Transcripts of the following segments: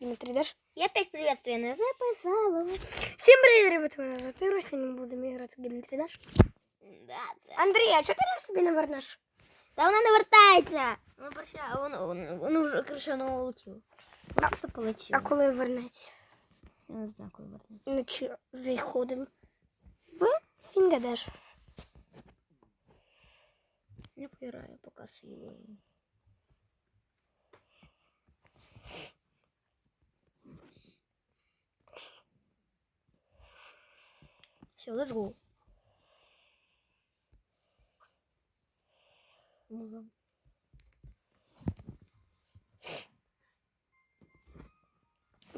Дима, ты дашь? Я опять приветствую, не записала. Всем привет, ребята, меня зовут Ира, сегодня мы будем играть в Game 3 Dash. Да, це. Андрей, а что ты наш себе не вернешь? Та вона не вертається. Воно проща, воно, воно, воно вже, короче, воно улетіло. Просто полетіло. А коли вернеться? Я не знаю, коли вернеться. Ну чё, заходим в Фінга Dash. Я поіграю поки силою. Все, let's go.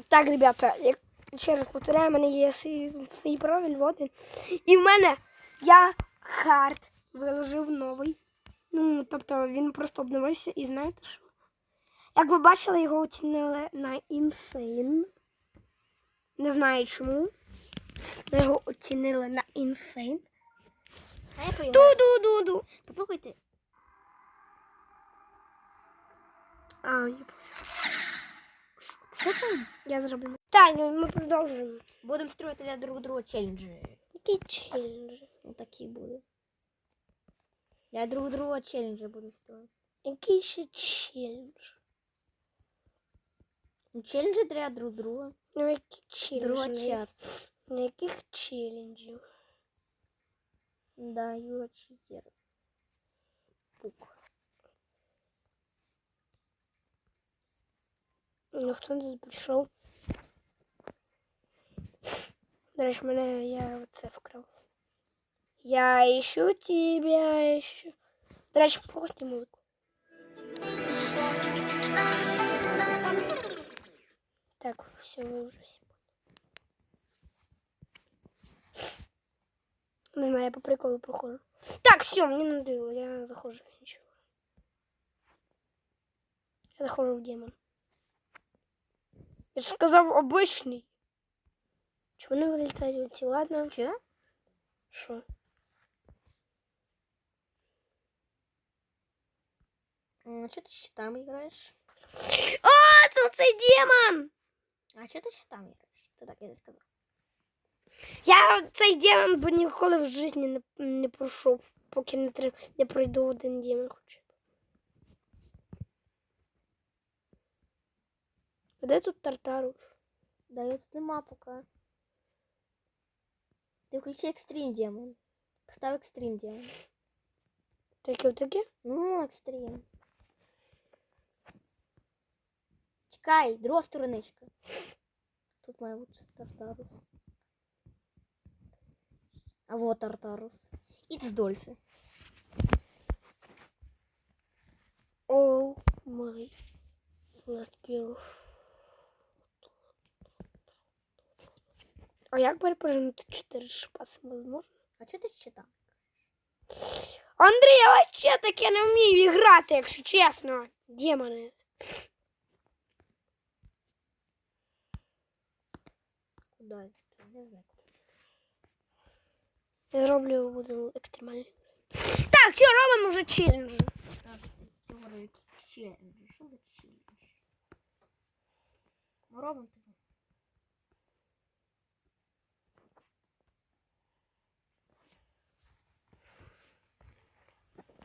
Так, ребята, як ще раз повторяю, в мене є свій, профіль, він. І в мене я хард виложив новий. Ну, тобто він просто обновився і знаєте що? Як ви бачили, його оцінили на Insane. Не знаю чому. Але Його оцінили на. А я Ду-ду-ду-ду. Послухайте. А, я. Що там? Я зроблю. Так, ми продовжуємо. Будемо строїти для друг друга челенджі. Який челендж? Ну такі буде. Для друг друга челенджі будемо строїти. Який ще челендж? Ну, челенджі для друг друга. Ну, які челенджі? Друга чат. На яких челенджів? Да, Юра читер. Пук. Ну, хто не прийшов? До речі, мене я оце вкрав. Я ищу тебя, ищу. До речі, послухайте музику. Так, все, ви вже всі. Не знаю, я по приколу проходжу. Так, все, мені надоело, я заходжу в нічого. Я заходжу в демон. Я ж сказав обичний. Чому не вилітають оці? Ладно. Че? Що? А что ты щитами играешь? А, це цей демон! А что ты щитами играешь? Ты так и не сказал. Я цей демон бо ніколи в житті не, не пройшов, поки не, тр... не пройду один демон хоча б. А Де тут Тартарус? Да, я тут нема пока. Ты включи экстрим демон. Поставь экстрим демон. Таке таке? Ну, экстрим. Чекай, друга стороничка. Тут має бути Тартарус. А вот Тартарус. І Дольфи. Оу май. Beer. А як перепрыгнути 4 шпаси можна? А що ти читав? Андрій, я вообще таке не вмію грати, якщо чесно. Демони. Куда? Не знаю. Я роблю буду екстремальні. Так, все, робимо вже челендж. Так, ти говориш челендж. За челендж? Ми робимо тебе.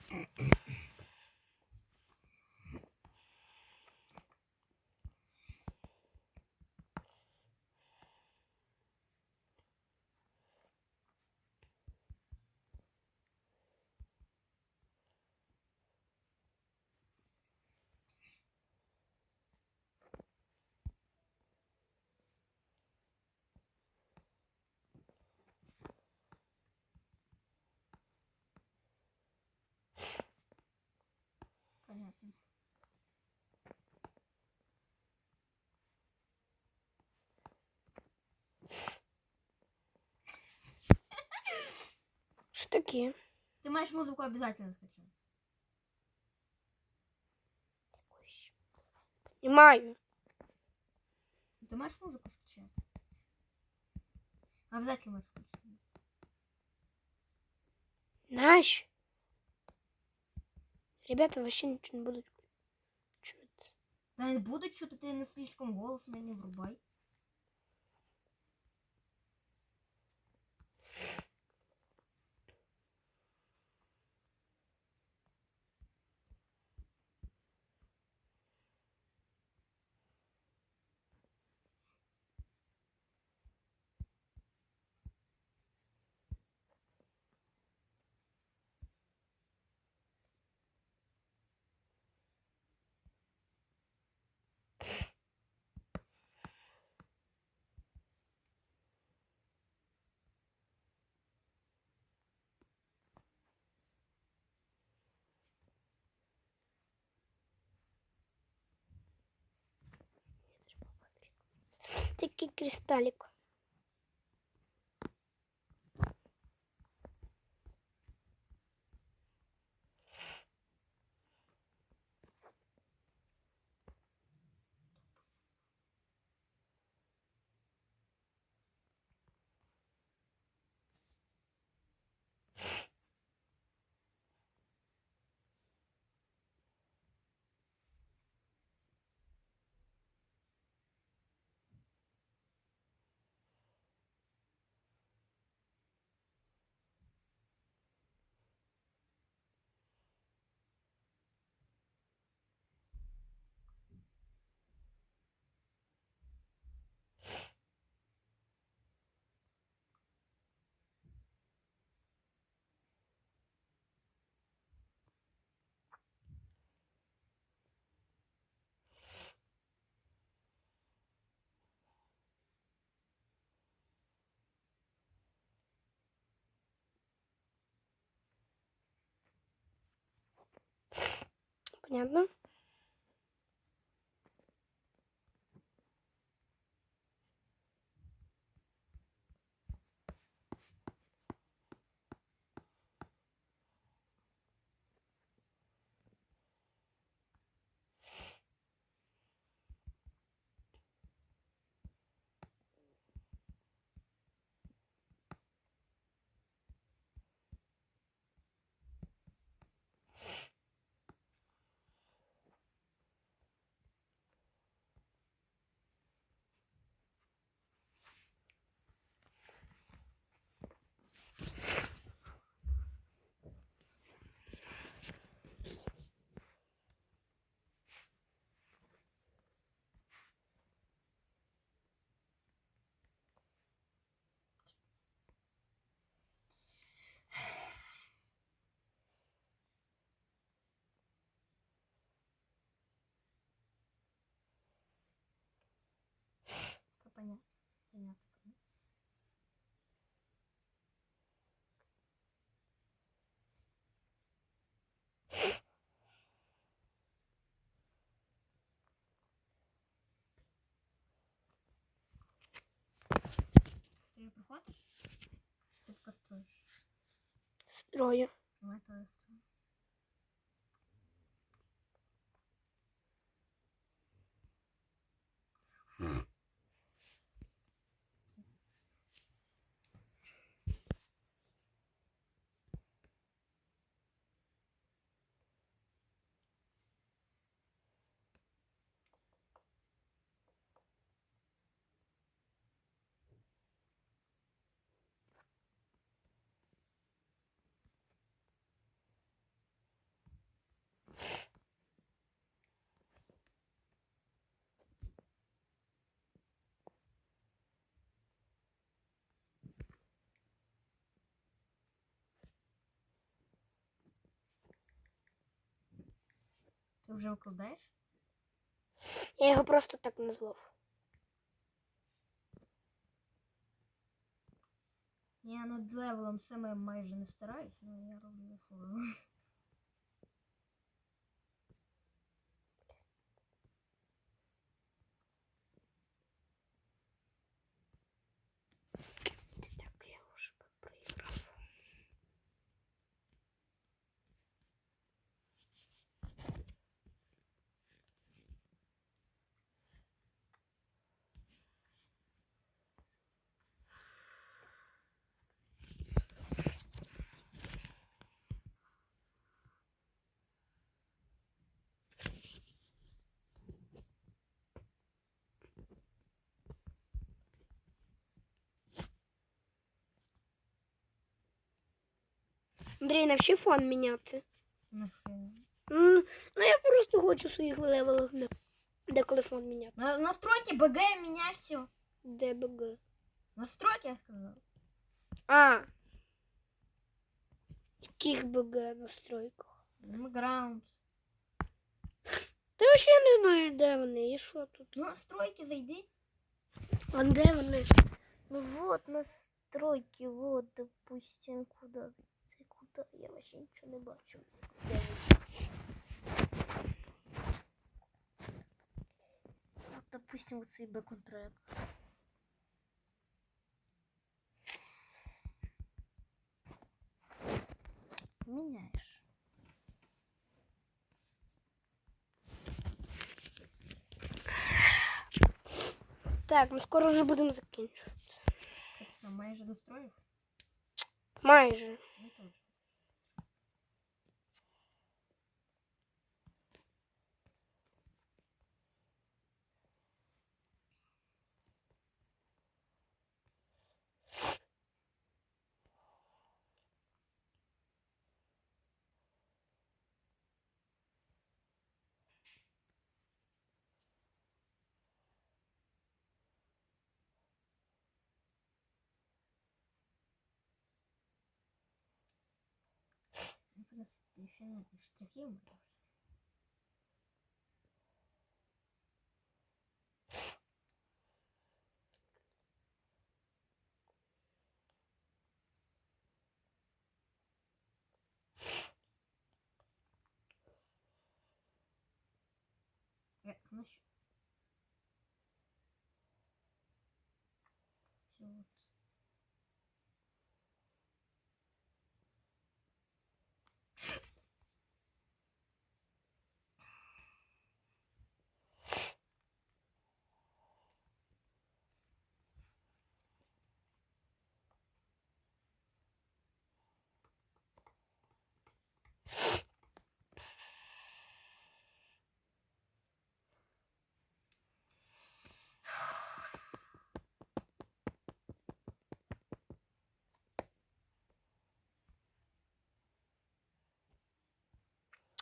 Понятно. Що таке? Ты маешь музыку обязательно скачать. Понимаю. Ты можешь музыку скачать? Обязательно можешь скачать. Наш. Ребята вообще ничего не будут чуть. Та не буду чути, ти не слишком голос мені врубай. Такий кристалік. Понятно? Та понятно. Понятно. Ти Что ты построишь? Строю. Давай вже викладаєш? Я його просто так назвав. Я над левелом самим майже не стараюся, але я роблю фору. Андрій, навчи фон міняти. Нахрен. М, Ну, я просто хочу своїх левелах де- деколи фон міняти. На, настройки БГ меняешь все. ДБГ. Настройки, я сказал. А. Яких БГ настройках? Background. Та я ще не знаю, де вони і що тут. Ну, настройки зайди. А де вони? Ну вот настройки, вот, допустим, куда? Куда? Я вообще нічого не бачу. Де ви? От, допустим, оцей бекон-трек. Міняєш. Так, ми скоро вже будемо закінчувати. Це там майже достроїв? Майже. Ну, фіна- штрихи. Э, ну щ- Всё вот.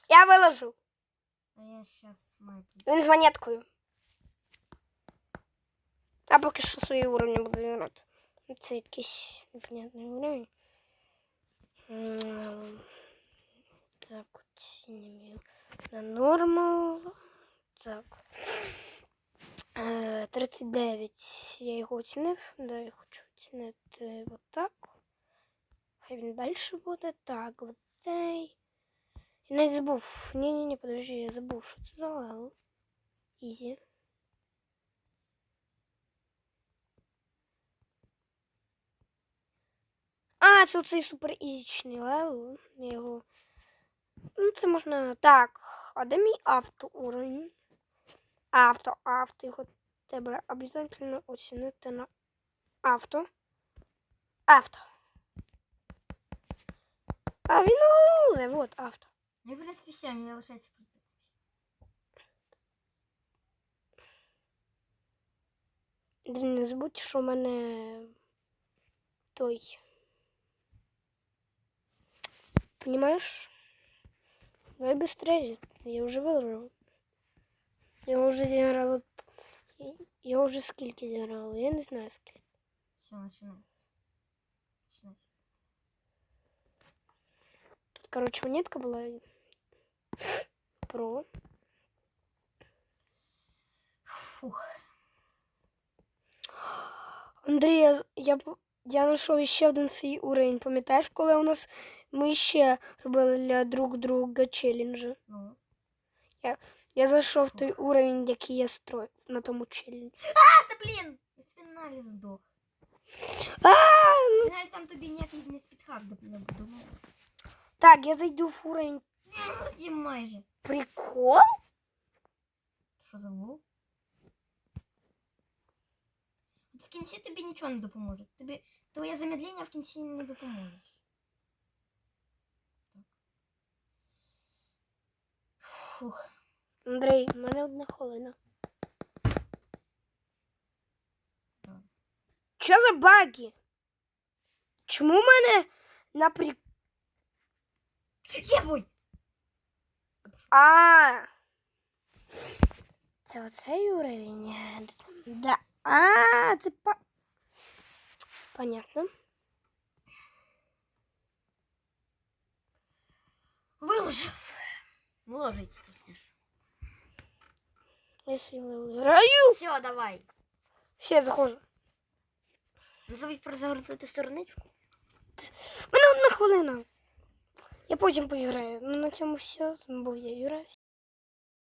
Я виложу. А я сейчас маю. Він з монеткою. А поки що свої уровні буду грати. Це якийсь непонятний уровень. Так, от знімаю на нормал. Так. Е, 39. Я його оцінив. Да, я хочу оцінити отак. Хай він далі буде. Так, оцей. Я навіть забув. Ні-ні-ні, подожди, я забув, що це за левел. Ізі. А, це оцей супер ізічний левел. Я його. Ну, це можна. Так. А де мій авто уровень? Авто, авто. Його треба обов'язково оцінити на авто. Авто. А він грузе, вот авто. Я в принципі все, мені лишається прийти. Блін, Не забудь, що в мене той. Понимаешь? Давай быстрее. Я уже выиграл. Я уже зіграла. Я уже скільки зіграла. Я не знаю скільки. Все, починається. Починається. Тут, короче, монетка была. Про. Фух. Андрій, я, я, я знайшов ще один свій уровень. Пам'ятаєш, коли у нас ми ще робили для друг друга челенджі? Ну. Я зайшов в той уровень, який я строїв на тому челенджі. А, та блін! Фіналі здох. А, І навіть там тобі ніякий не спідхак не. Так, я зайду в уровень Ті майже. прикол. Що забув? От в кінці тобі нічого не допоможе. Тобі твоє замедлення в кінці не допоможе. Фух. Андрій, в мене одна хвилина. Що за баги? Чому в мене на при... Єбуй! А. Це оцей уровень. Да. А, це по... Понятно. Виложив. Виложиться точніше. Если виграю. Все, давай. Все, я заходжу. Не забудь про загрузити стороничку. У мене одна хвилина. Я потім поіграю. Ну на цьому все. З я Юра.